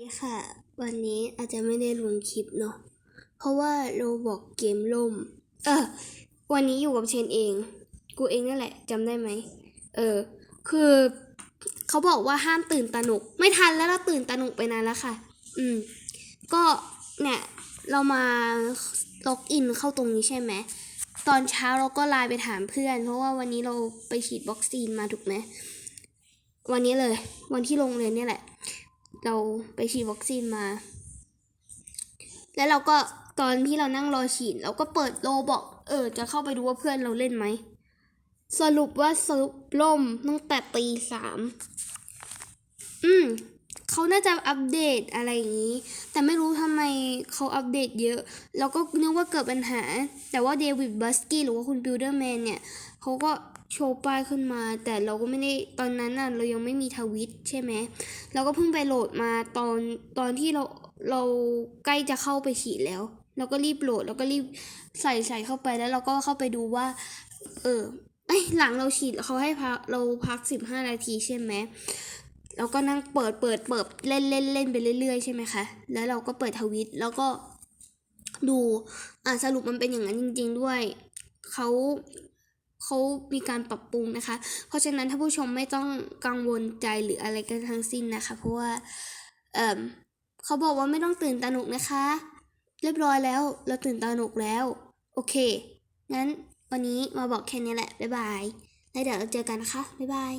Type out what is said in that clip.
นี่ค่ะ วันนี้อาจจะไม่ได้ลงคลิปเนาะเพราะว่าโรบอกเกมล่ม เออ วันนี้อยู่กับเชนเอง กูเองนั่นแหละจำได้ไหม เออ คือเขาบอกว่าห้ามตื่นตระหนก ไม่ทันแล้วเราตื่นตระหนกไปนานแล้วค่ะ อืม ก็เนี่ย เรามาล็อกอินเข้าตรงนี้ใช่ไหม ตอนเช้าเราก็ไลน์ไปถามเพื่อน เพราะว่าวันนี้เราไปฉีดวัคซีนมาถูกไหมวันนี้เลย วันที่โรงเรียนเนี่ยแหละ เราไปฉีดวัคซีนมา แล้วเราก็ตอนที่เรานั่งรอฉีด เราก็เปิดโลบอก เออ จะเข้าไปดูว่าเพื่อนเราเล่นไหม สรุปว่าสรุปล่มตั้งแต่ตีสามอืมเขาน่าจะอัปเดตอะไรอย่างนี้ แต่ไม่รู้ทำไมเขาอัปเดตเยอะ แล้วก็นึกว่าเกิดปัญหา แต่ว่าเดวิดบัสกี้หรือว่าคุณบิลเดอร์แมนเนี่ยเขาก็ โชว์ป้ายขึ้นมา แต่เราก็ไม่ได้ตอนนั้นน่ะเรายังไม่มีทวิตใช่ไหมเราก็เพิ่งไปโหลดมาตอนตอนที่เราเราใกล้จะเข้าไปฉีดแล้ว เราก็รีบโหลดแล้วก็รีบใส่ใส่เข้าไปแล้วเราก็เข้าไปดูว่า เออไอหลังเราฉีดเขาให้พักเราพักสิบห้านาทีใช่ไหมเราก็นั่งเปิดเปิดเปิดเล่นเล่นเล่นไปเรื่อยๆใช่ไหมคะ แล้วเราก็เปิดทวิตแล้วก็ดูอ่าสรุปมันเป็นอย่างนั้นจริง ๆ ด้วยเขา เขามีการปรับปรุงนะคะ เพราะฉะนั้นถ้าผู้ชมไม่ต้องกังวลใจหรืออะไรกันทั้งสิ้นนะคะ เพราะว่าเอ่อเขาบอกว่าไม่ต้องตื่นตระหนกนะคะ เรียบร้อยแล้ว เราตื่นตระหนกแล้ว โอเค งั้นวันนี้มาบอกแค่นี้แหละ บ๊ายบาย แล้วเดี๋ยวเราเจอกันนะคะ บ๊ายบาย